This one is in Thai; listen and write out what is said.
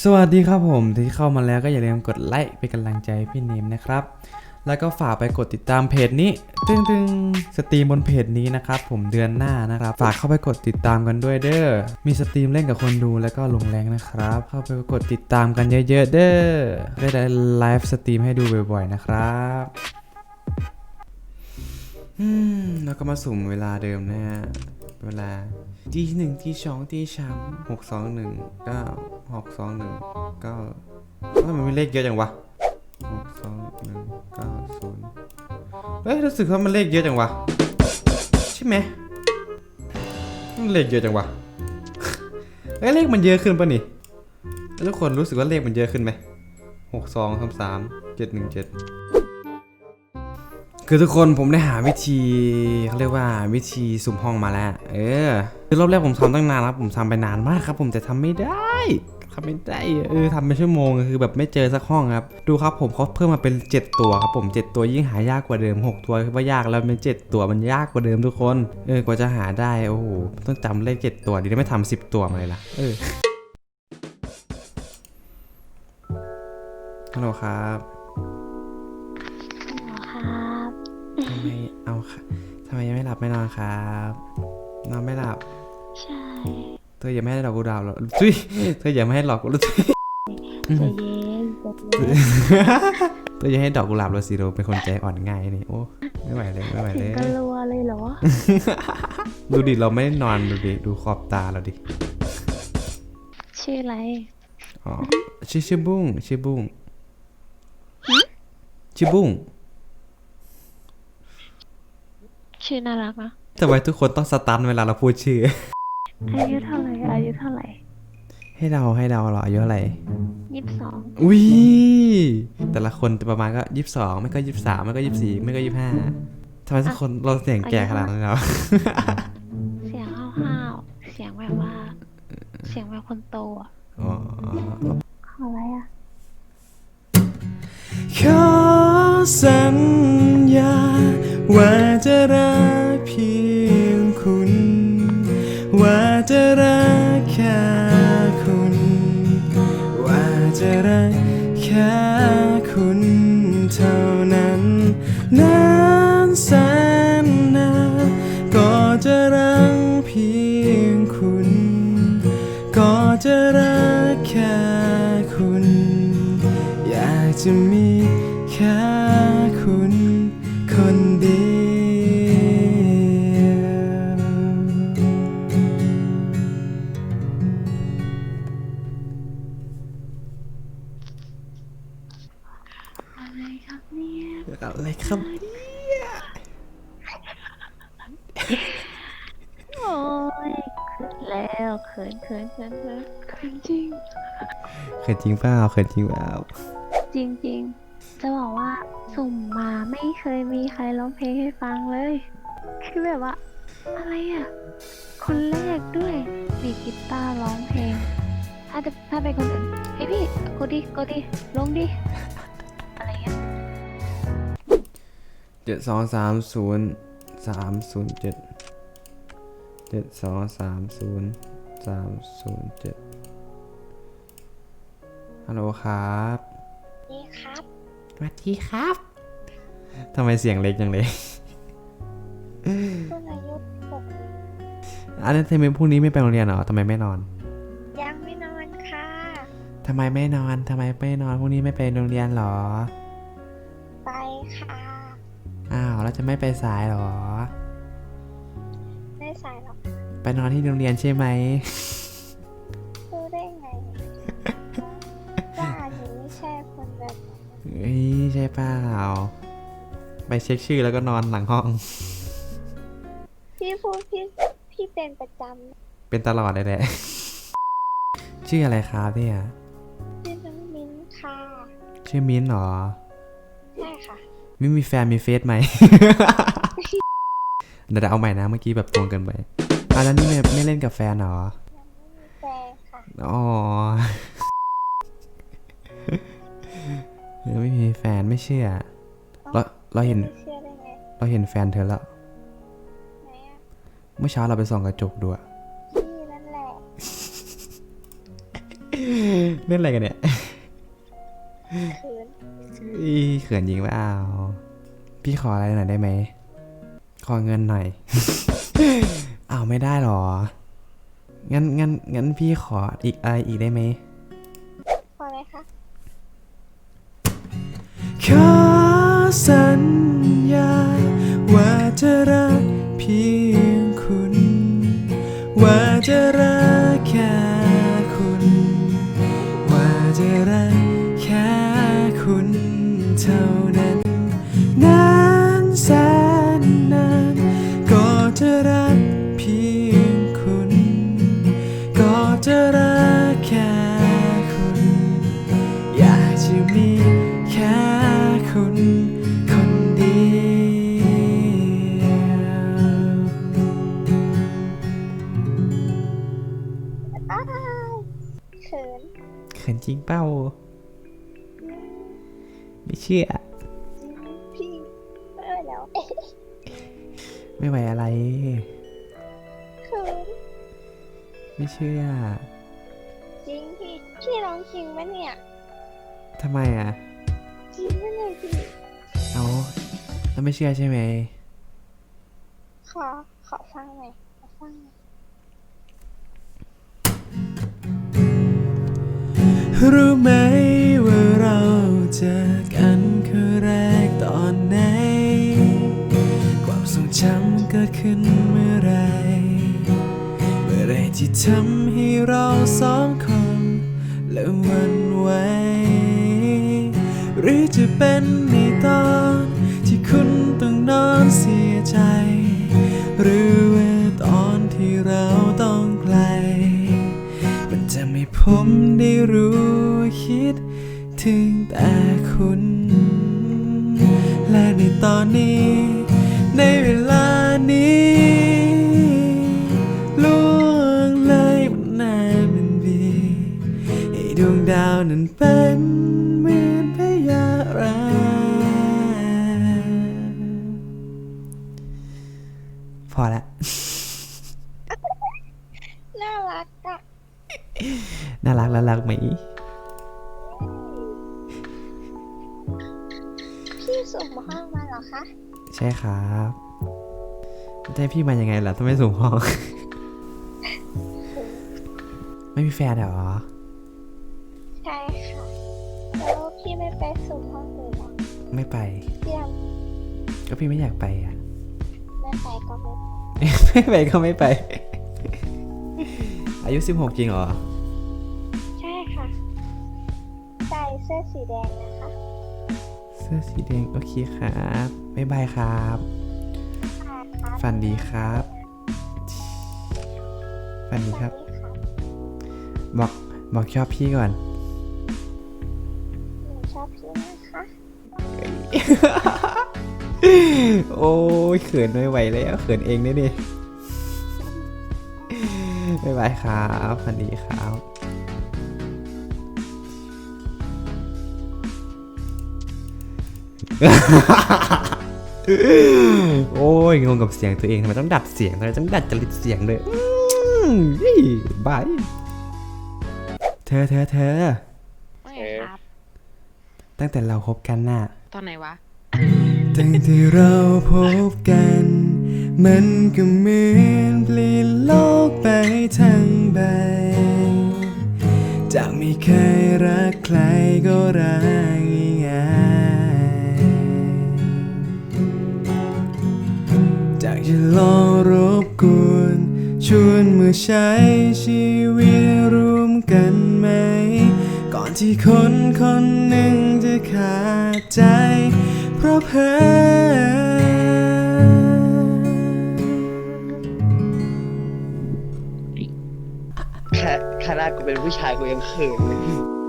สวัสดีครับผมที่เข้ามาแล้วก็อย่าลืมกดไลค์เป็นกำลังใจพี่เนมนะครับ แล้วก็ฝากไปกดติดตามเพจนี้ตึงตึงสตรีมบนเพจนี้นะครับ ผมเดือนหน้านะครับ ฝากเข้าไปกดติดตามกันด้วยเด้อมีสตรีมเล่นกับคนดูแล้วก็ลงแรงนะครับ เข้าไปกดติดตามกันเยอะๆเด้อได้ได้ไลฟ์สตรีมให้ดูบ่อยๆนะครับอืมแล้วก็มาสุ่มเวลาเดิมนะฮะเวลา ตีหนึ่งตีสองตีสามหกสองหนึ่งเก้าหกสองหนึ่งเก้าทำไมมันเลขเยอะจังวะหกสองหนึ่งเก้าศูนย์เอ้ยรู้สึกว่ามันเลขเยอะจังวะใช่ไหมมันเลขเยอะจังวะเอ้ยเลขมันเยอะขึ้นปะนี่ทุกคนรู้สึกว่าเลขมันเยอะขึ้นไหมหกสองสามสามเจ็ดหนึ่งเจ็ด คือทุกคนผมได้หาวิธีเขาเรียกว่าวิธีสุ่มห้องมาแล้ว เออคือรอบแรกผมทำตั้งนานแล้วผมทำไปนานมากครับ ผมแต่ทำไม่ได้ทำไม่ได้เออทำเป็นชั่วโมงคือแบบไม่เจอสักห้องครับ ดูครับผมเขาเพิ่มมาเป็น 7 ตัวครับผม 7 ตัวยิ่งหายากกว่าเดิม 6 ตัวคือว่ายากแล้วเป็น 7 ตัวมันยากกว่าเดิมทุกคน เออกว่าจะหาได้โอ้โหต้องจำเลข 7 ตัวดีนะไม่ทำ10 ตัวมาเลยล่ะเออฮัลโหลครับำไมเอาค่ะทำไมยังไม่หลับไม่นอนครับ นอนไม่หลับ ใช่เธออย่าไม่ให้ดอกกุหลาบหรอกจุ้ยเธออย่าไม่ให้หลอกกุหลาบใจเย็นใจเย็นเธออย่าให้ดอกกุหลาบเราสิเราเป็นคนใจอ่อนง่ายนี่โอ้ไม่ไหวเลยไม่ไหวถึเลงยกะลัวเลยเหรอ ดูดิเราไม่ได้นอนดูดิดูขอบตาเราดิ ชื่ออะไร อ๋อชื่อชื่อบุ้งชื่อบุ้งชื่อบุ้ง ชื่อน่ารักนะทำไมทุกคนต้องสตันเวลาเราพูดชื่อ อายุเท่าไหร่อายุเท่าไหร่ให้เราให้เราเหรออายุอะไรยี่สิบสองอุ้ยแต่ละคนประมาณก็ยี่สิบสองไม่ก็ยี่สิบสามไม่ก็ยี่สิบสี่ไม่ก็ยี่สิบห้าทำไมทุกคนเราเสียงแก่ขนาดนั้นเหรอเสียงห้าวๆเสียงแบบว่า เสียงแบบคนโตอะอ๋ออะไรอะขอสัญญาว่าจะรั จะมีแค่คุณคนเดียวอะไรครับเนี่ยอะไรครับโอ้ยเขินแล้วเขินเขินเขินเขินเขินจริง เขินจริงเปล่าเขินจริงเปล่า จริงๆ จะบอกว่าสุ่มมาไม่เคยมีใครร้องเพลงให้ฟังเลย คือแบบว่า อะไรอะ คนแรกด้วยดีกีตาร์ร้องเพลง ถ้าจะถ้าเป็นคนอื่นเฮ้ยพี่กดดิกดดิลงดิ อะไรเงี้ยเจ็ดสองสามศูนย์สามศูนย์เจ็ดเจ็ดสองสามศูนย์สามศูนย์เจ็ดฮัลโหลครับ นี่ครับสวัสดีครับทำไมเสียงเล็กจังเลยคุณอายุหกอันนั้นทำไมพรุ่งนี้ไม่ไปโรงเรียนเหรอทำไมไม่นอน ยังไม่นอนค่ะทำไมไม่นอนทำไมไม่นอนพรุ่งนี้ไม่ไปโรงเรียนเหรอ ไปค่ะ อ้าวแล้วจะไม่ไปสายเหรอ ไม่สายหรอก ไปนอนที่โรงเรียนใช่ไหม เฮ้ยใช่เปล่า ไปเช็คชื่อแล้วก็นอนหลังห้อง พี่พูดพี่พี่เป็นประจเป็นตลอดเลยแหละ ชื่ออะไรครับเนี่ยำชื่อน้องมิ้นค่ะชื่อมิ้นท์เหรอ ใช่ค่ะมิ้นท์มีแฟนมีเฟซไหม เดี๋ยวเอาใหม่นะเมื่อกี้แบบตรงเกันไปอะแล้วนี่ไม่ไม่เล่นกับแฟนเหรอแฟนค่ะ อ๋อ เออไม่มีแฟนไม่เชื่อ เราเราเห็น ไม่เชื่อได้ไงเราเห็นแฟนเธอแล้ว ไหนอะเมื่อเช้าเราไปส่องกระจกดูอะพี่นั่นแหละเล่นอะไรกันเนี่ยเขินอีเขินยิงเปล่าพี่ขออะไรหน่อยได้ไหม ขอเงินหน่อย อ้าวไม่ได้หรอ งั้นงั้นงั้นพี่ขออีกอะไรอีกได้ไหม สัญญา ว่าจะรักเพียงคุณ ว่าจะรัก เขินจริงเป้า ไม่เชื่อ พี่เออแล้วไม่ไหวอะไร เขินไม่เชื่อ จริงพี่พี่ร้องจริงปะเนี่ย ทำไมอะ จริงปะเนี่ยพี่เอาแล้วไม่เชื่อใช่ไหม ขอขอฟังหน่อยขอฟังหน่อย รู้ไหมว่าเราเจอกันคือแรกตอนไหน ความทรงจำเกิดขึ้นเมื่อไร เมื่อไรที่ทำให้เราสองคนเริ่มวันไหวหรือจะเป็นในตอนที่คุณต้องนอนเสียใจ หรือว่าตอนที่เราต้องไกล มันจะไม่ผมได้รู้ ดถึงแต่คุณ และในตอนนี้ ในเวลานี้ล่วงเลยมันนานมันดีให้ดวงดาวนั้นเป็นเหมือนพยาราพอละน่ารักอะน่ารักน่ารักไหม พี่สุ่มห้องมาเหรอคะ ใช่ครับจะให้พี่มายังไงล่ะถ้าไม่สูงห้อง ไม่มีแฟนเหรอ ใช่ค่ะ แล้วพี่ไม่ไปสุ่มห้องเลยเหรอไม่ไปพี่ยังก็พี่ไม่อยากไปอะ ไม่ไปก็ไม่ไปไม่ไปก็ไม่ไป อายุ16จริงเหรอ ใช่ค่ะ ใส่เสื้อสีแดงนะคะเสื้อสีแดง โอเคครับบ๊ายบายครับค่ะครับฝันดีครับ ฝันดีครับสวัสดีค่ะบอก บอกชอบพี่ก่อน หนูชอบพี่นะคะ โอ้ยเขินไม่ไหวแล้วเขินเองนี่ดิบ๊ายบายครับฝันดีครับ โอ้ยงงกับเสียงตัวเองทำไมต้องดัดเสียงทำไมต้องดัดจริตเสียงเลยอืมอี้บายเธอเธอเธอว่าไงครับ ตั้งแต่เราคบกันน่ะ ตอนไหนวะ ตั้งแต่เราพบกัน มันก็เหมือนเปลี่ยนโลกไปทั้งใบ จากไม่เคยรักใครก็รัก ใช้ชีวิตร่วมกันไหม ก่อนที่คนคนหนึ่งจะขาดใจ เพราะเพ้อขนาดกูเป็นผู้ชายกูยังเขินเลย